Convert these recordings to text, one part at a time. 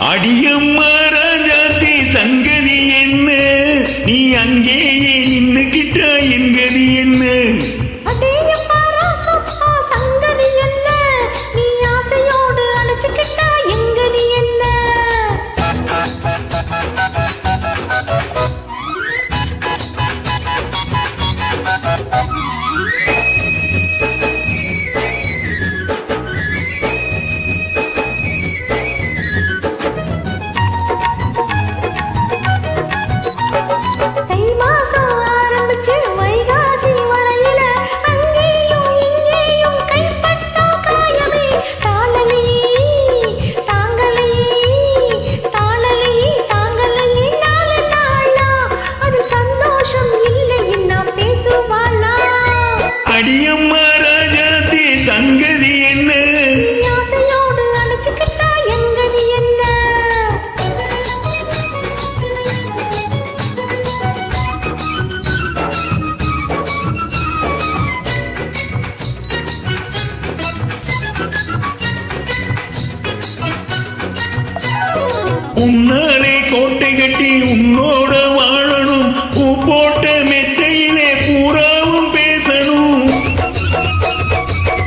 அடியும் ராஜாத்தி சங்கதி என்ன? நீ அங்கேயே நின்னுக்கிட்டா என்கதி என்ன? உன்னாலே கோட்டை கட்டி உன்னோட வாழணும். பூ போட்ட மெத்தையிலே பூராவும் பேசணும்.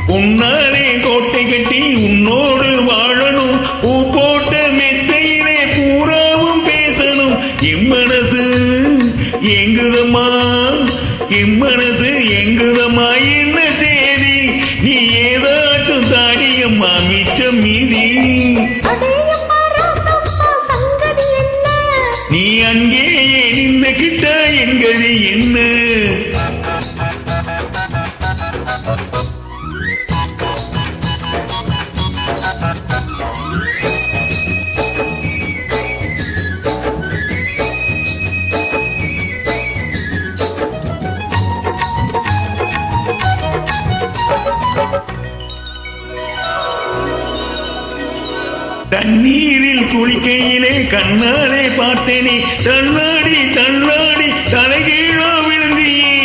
உன்னாலே கோட்டை கட்டி உன்னோடு வாழணும். பூ போட்ட மெத்தையிலே பூராவும் பேசணும். என் மனசு எங்குதம்மா என் எங்குதம்மா என்ன நின்னுக்கிட்ட எங்கதி தண்ணீரில் குளிக்கையிலே கண்ணாலே பார்த்தேனே. தள்ளாடி தள்ளாடி தலைகீழா விழுந்தியே.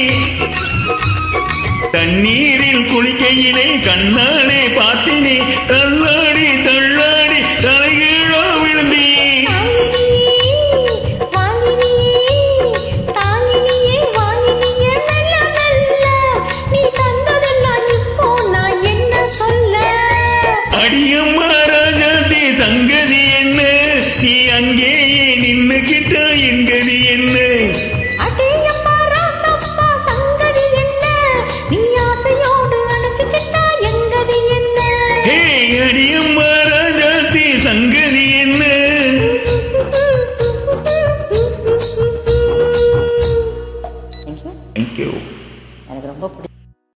தண்ணீரில் குளிக்கையிலே கண்ணாலே பார்த்தேனே. தள்ளாடி தள்ளாடி தலைகீழா விழுந்தியே. வாங்கினியே